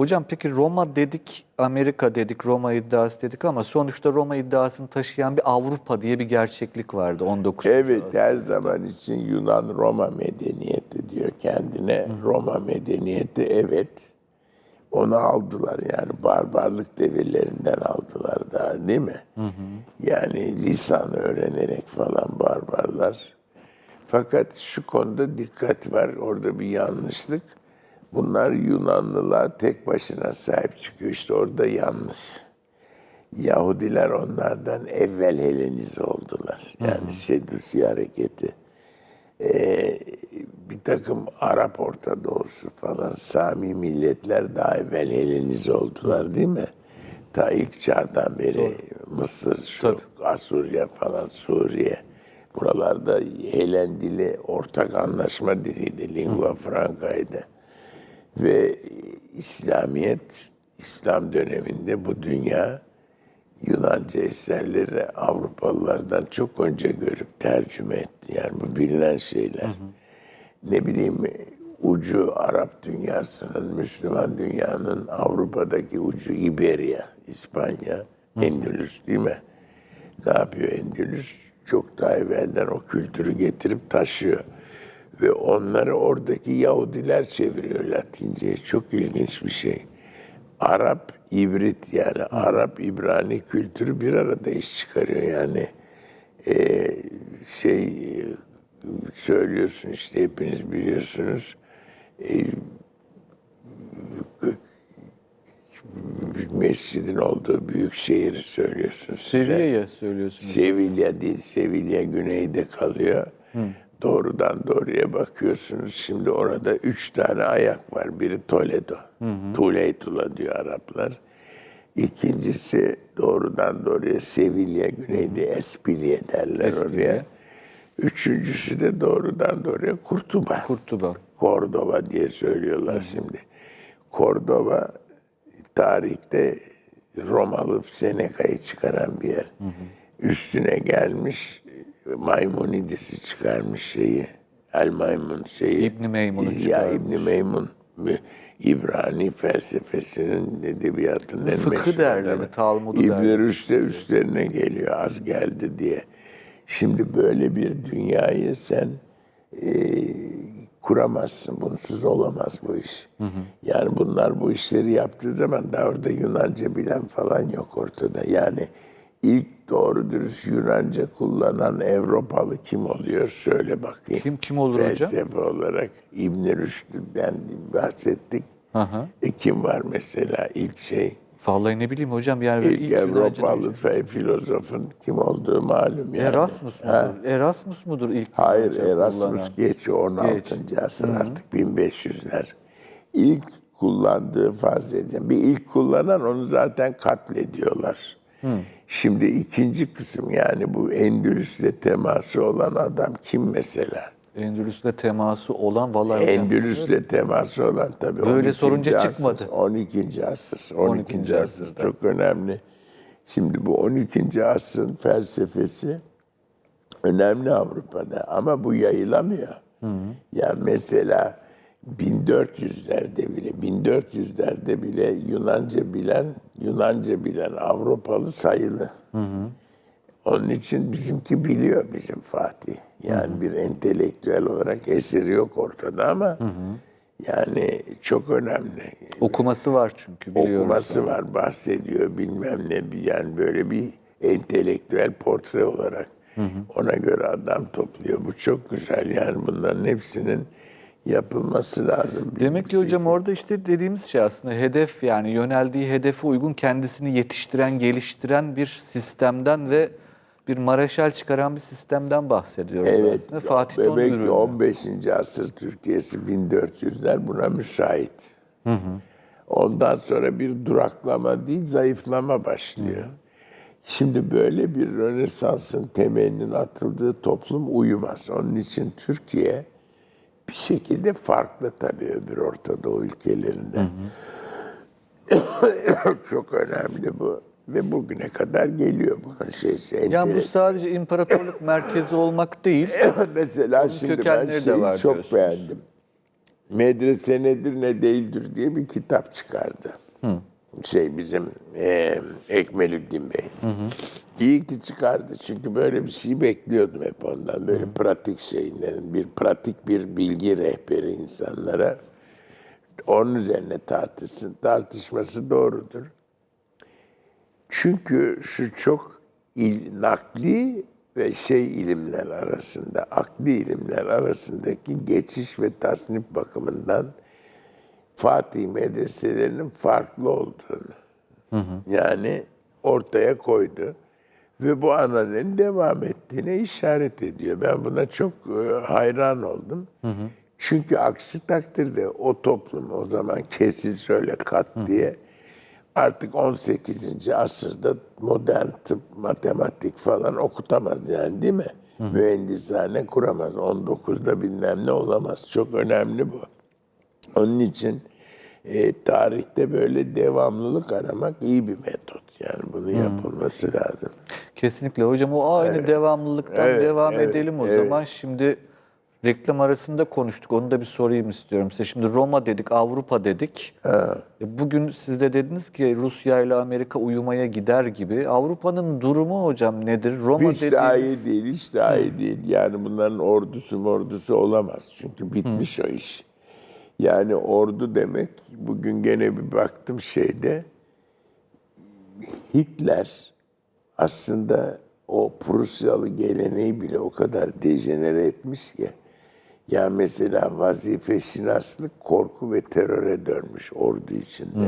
Hocam peki Roma dedik, Amerika dedik, Roma iddiası dedik ama sonuçta Roma iddiasını taşıyan bir Avrupa diye bir gerçeklik vardı 19. Evet her zaman için Yunan Roma medeniyeti diyor kendine. Roma medeniyeti evet. Onu aldılar yani barbarlık devirlerinden aldılar daha değil mi? Yani lisan öğrenerek falan barbarlar. Fakat şu konuda dikkat var. Orada bir yanlışlık. Bunlar Yunanlılar tek başına sahip çıkıyor. İşte orada yanlış. Yahudiler onlardan evvel Helenize oldular. Yani Sedüsya hareketi. Ee, bir takım Arap Orta Doğusu falan Sami milletler daha evvel Helenize oldular değil mi? Ta ilk çağdan beri Mısır, şu Tabii. Asurya falan, Suriye. Buralarda Helen dili ortak anlaşma diliydi. Lingua franca'ydı. Ve İslamiyet, İslam döneminde bu dünya Yunanca eserleri Avrupalılardan çok önce görüp tercüme etti. Yani bu bilinen şeyler. Ne bileyim ucu Arap dünyasının, Müslüman dünyanın Avrupa'daki ucu İberya, İspanya, Endülüs değil mi? Ne yapıyor Endülüs? Çok daha evvelden o kültürü getirip taşıyor. Ve onları oradaki Yahudiler çeviriyor Latince'ye. Çok ilginç bir şey. Arap, İbrit yani Arap, İbrani kültürü bir arada iş çıkarıyor. Yani e, şey söylüyorsun işte hepiniz biliyorsunuz. E, mescidin olduğu büyük şehri söylüyorsunuz. size. Sevilla'ya söylüyorsunuz. Sevilla değil, Sevilla güneyde kalıyor. Doğrudan doğruya bakıyorsunuz. Şimdi orada üç tane ayak var. Biri Toledo. Tuleytula diyor Araplar. İkincisi doğrudan doğruya Sevilla güneyde Espilye derler Espilye. oraya. Üçüncüsü de doğrudan doğruya Kurtuba. Kurtuba. Cordoba diye söylüyorlar şimdi. Cordoba tarihte Romalı Seneca'yı çıkaran bir yer. Üstüne gelmiş Maimonides'i çıkarmış şeyi. El Maymun şeyi. İbn Meymun'u Ya çıkarmış. İbn Meymun. İbrani felsefesinin edebiyatının en meşhur derleri. Talmud'u İbn. Rüşd de üstlerine geliyor az geldi diye. Şimdi böyle bir dünyayı sen e, kuramazsın. Bunsuz olamaz bu iş. Yani bunlar bu işleri yaptığı zaman daha orada Yunanca bilen falan yok ortada. Yani ilk doğru dürüst Yunanca kullanan Avrupalı kim oluyor? Söyle bakayım. Kim- kim olur hocam? Felsefe olarak İbn Rüşd'den bahsettik. hı. E kim var mesela ilk şey? Vallahi ne bileyim hocam yani İlk, ilk Avrupalı filozofun kim olduğu malum yani. Erasmus mudur? Erasmus mudur ilk Hayır Erasmus kullanan? geç 16. asır artık 1500'ler. İlk kullandığı farz edilen. Bir ilk kullanan onu zaten katlediyorlar. Şimdi ikinci kısım yani bu Endülüs'le teması olan adam kim mesela? Endülüs'le teması olan vallahi Endülüs'le teması olan tabii. Böyle 12. sorunca asır, çıkmadı. 12. asır. 12. 12. asır asırda. çok önemli. Şimdi bu 12. asrın felsefesi önemli Avrupa'da ama bu yayılamıyor. Ya mesela 1400'lerde bile 1400'lerde bile Yunanca bilen Yunanca bilen Avrupalı sayılı. Onun için bizimki biliyor bizim Fatih. Yani bir entelektüel olarak eseri yok ortada ama yani çok önemli. okuması var çünkü biliyoruz. Okuması var, bahsediyor bilmem ne. Yani böyle bir entelektüel portre olarak ona göre adam topluyor. Bu çok güzel yani bunların hepsinin yapılması lazım. Demek ki hocam orada işte dediğimiz şey aslında hedef yani yöneldiği hedefe uygun kendisini yetiştiren, geliştiren bir sistemden ve bir mareşal çıkaran bir sistemden bahsediyoruz Evet, aslında. Fatih ürünüyor. 15. asır Türkiye'si 1400'ler buna müsait. Ondan sonra bir duraklama değil, zayıflama başlıyor. Şimdi böyle bir Rönesans'ın temelinin atıldığı toplum uyumaz. Onun için Türkiye bir şekilde farklı tabii öbür Orta Doğu ülkelerinden. Çok önemli bu. Ve bugüne kadar geliyor bunun şeysi. Yani bu sadece imparatorluk merkezi olmak değil. Mesela Onun şimdi ben kökenleri de şeyi var çok diyorsunuz. beğendim. Medrese nedir ne değildir diye bir kitap çıkardı. Şey bizim e, Ekmelüddin Bey. İyi ki çıkardı çünkü böyle bir şey bekliyordum hep ondan. Böyle pratik şeylerin, bir pratik bir bilgi rehberi insanlara. Onun üzerine tartışsın. Tartışması doğrudur. Çünkü şu çok il, nakli ve şey ilimler arasında, akli ilimler arasındaki geçiş ve tasnif bakımından Fatih medreselerinin farklı olduğunu yani ortaya koydu. Ve bu analizin devam ettiğine işaret ediyor. Ben buna çok e, hayran oldum. Çünkü aksi takdirde o toplum o zaman kesin söyle kat diye artık 18. asırda modern tıp, matematik falan okutamaz yani değil mi? Mühendishane kuramaz. 19'da bilmem ne olamaz. Çok önemli bu. Onun için e, tarihte böyle devamlılık aramak iyi bir metot. Yani bunu yapılması lazım. Kesinlikle hocam o aynı devamlılıktan Evet, devam evet, edelim o evet. zaman. Şimdi reklam arasında konuştuk. Onu da bir sorayım istiyorum size. Şimdi Roma dedik, Avrupa dedik. E, Bugün siz de dediniz ki Rusya ile Amerika uyumaya gider gibi. Avrupa'nın durumu hocam nedir? Roma Hiç daha iyi değil, hiç daha iyi değil. Yani bunların ordusu mordusu olamaz. Çünkü bitmiş o iş. Yani ordu demek, bugün gene bir baktım şeyde, Hitler aslında o Prusyalı geleneği bile o kadar dejenere etmiş ki. Ya mesela vazife şinaslık korku ve teröre dönmüş ordu içinde.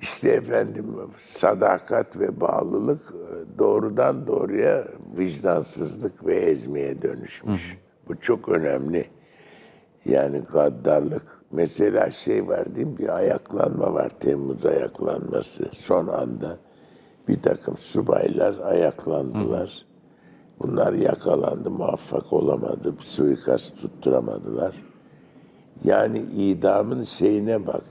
İşte efendim sadakat ve bağlılık e, doğrudan doğruya vicdansızlık ve ezmeye dönüşmüş. Bu çok önemli. Yani gaddarlık. Mesela şey var değil mi? Bir ayaklanma var. Temmuz ayaklanması. Son anda bir takım subaylar ayaklandılar. Bunlar yakalandı, muvaffak olamadı. Bir suikast tutturamadılar. Yani idamın şeyine bak.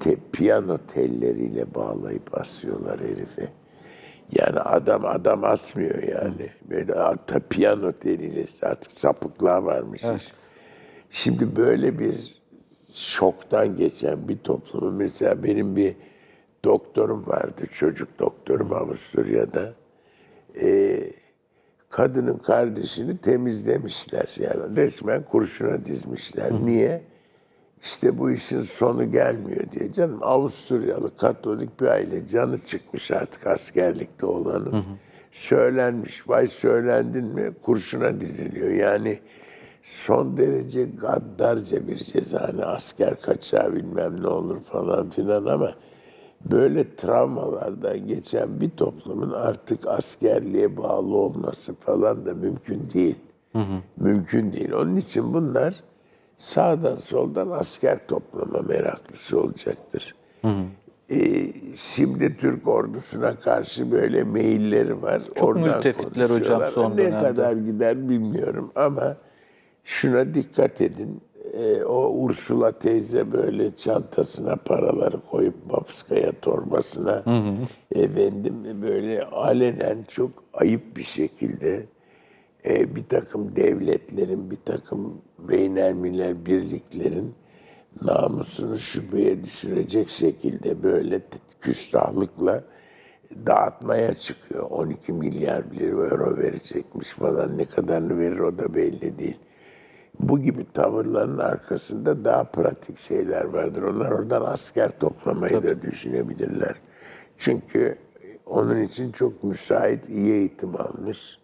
Te, piyano telleriyle bağlayıp asıyorlar herife. Yani adam adam asmıyor yani. Böyle hatta piyano teliyle artık sapıklığa varmış iş. Şimdi böyle bir şoktan geçen bir toplumu mesela benim bir doktorum vardı çocuk doktorum Avusturya'da. Ee, kadının kardeşini temizlemişler yani resmen kurşuna dizmişler. Niye? İşte bu işin sonu gelmiyor diye. Canım Avusturyalı Katolik bir aile canı çıkmış artık askerlikte olanın. Söylenmiş. Vay söylendin mi kurşuna diziliyor. Yani son derece gaddarca bir ceza. Hani asker kaçağı bilmem ne olur falan filan ama böyle travmalardan geçen bir toplumun artık askerliğe bağlı olması falan da mümkün değil. Mümkün değil. Onun için bunlar sağdan soldan asker toplama meraklısı olacaktır. Ee, şimdi Türk ordusuna karşı böyle meyilleri var. Çok müttefikler hocam son Ne dönemde. kadar gider bilmiyorum ama şuna dikkat edin. Ee, o Ursula teyze böyle çantasına paraları koyup Babskaya torbasına efendim böyle alenen çok ayıp bir şekilde e, bir takım devletlerin, bir takım beynelmiler birliklerin namusunu şüpheye düşürecek şekilde böyle küstahlıkla dağıtmaya çıkıyor. 12 milyar bir euro verecekmiş falan ne kadarını verir o da belli değil. Bu gibi tavırların arkasında daha pratik şeyler vardır. Onlar oradan asker toplamayı da düşünebilirler. Çünkü onun için çok müsait, iyi eğitim almış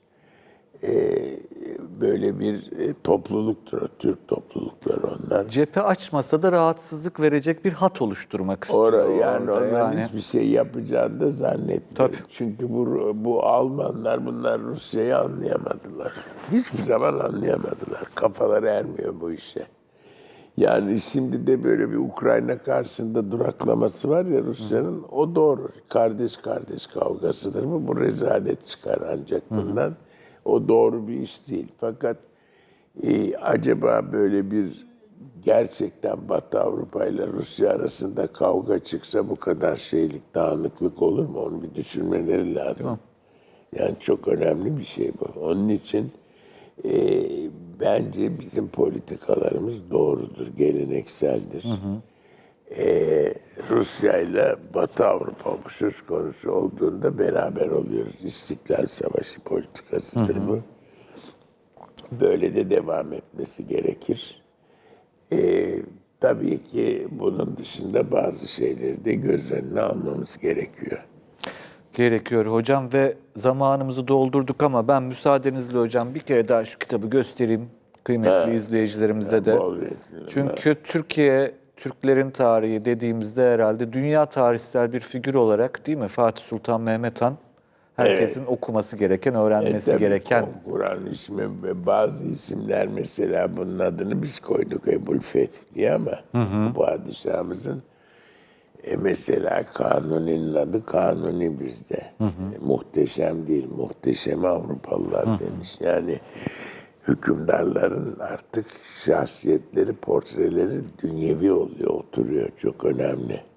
böyle bir e, topluluktur Türk toplulukları onlar. cephe açmasa da rahatsızlık verecek bir hat oluşturmak istiyor. Ora yani orada onların yani. hiçbir şey yapacağını da zannetmiyorum. Çünkü bu, bu Almanlar bunlar Rusya'yı anlayamadılar. Hiçbir zaman anlayamadılar. Kafaları ermiyor bu işe. Yani şimdi de böyle bir Ukrayna karşısında duraklaması var ya Rusya'nın. O doğru. Kardeş kardeş kavgasıdır bu. Bu rezalet çıkar ancak bundan. O doğru bir iş değil. Fakat e, acaba böyle bir gerçekten Batı Avrupa ile Rusya arasında kavga çıksa bu kadar şeylik, dağınıklık olur mu? Onu bir düşünmeleri lazım. Yani çok önemli bir şey bu. Onun için e, bence bizim politikalarımız doğrudur, gelenekseldir. Ee, Rusya ile Batı Avrupa söz konusu olduğunda beraber oluyoruz. İstiklal Savaşı politikasıdır bu. Böyle de devam etmesi gerekir. Ee, tabii ki bunun dışında bazı şeyleri de göz önüne almamız gerekiyor. Gerekiyor hocam ve zamanımızı doldurduk ama ben müsaadenizle hocam bir kere daha şu kitabı göstereyim kıymetli izleyicilerimize de. Çünkü Türkiye, Türklerin tarihi dediğimizde herhalde dünya tarihsel bir figür olarak değil mi? Fatih Sultan Mehmet Han herkesin okuması gereken, öğrenmesi E, tabii gereken. Kur'an ismi ve bazı isimler mesela bunun adını biz koyduk Ebul Feth diye ama bu padişahımızın e mesela Kanuni'nin adı Kanuni bizde. E, muhteşem değil, muhteşem Avrupalılar demiş. Yani hükümdarların artık şahsiyetleri, portreleri dünyevi oluyor, oturuyor. Çok önemli.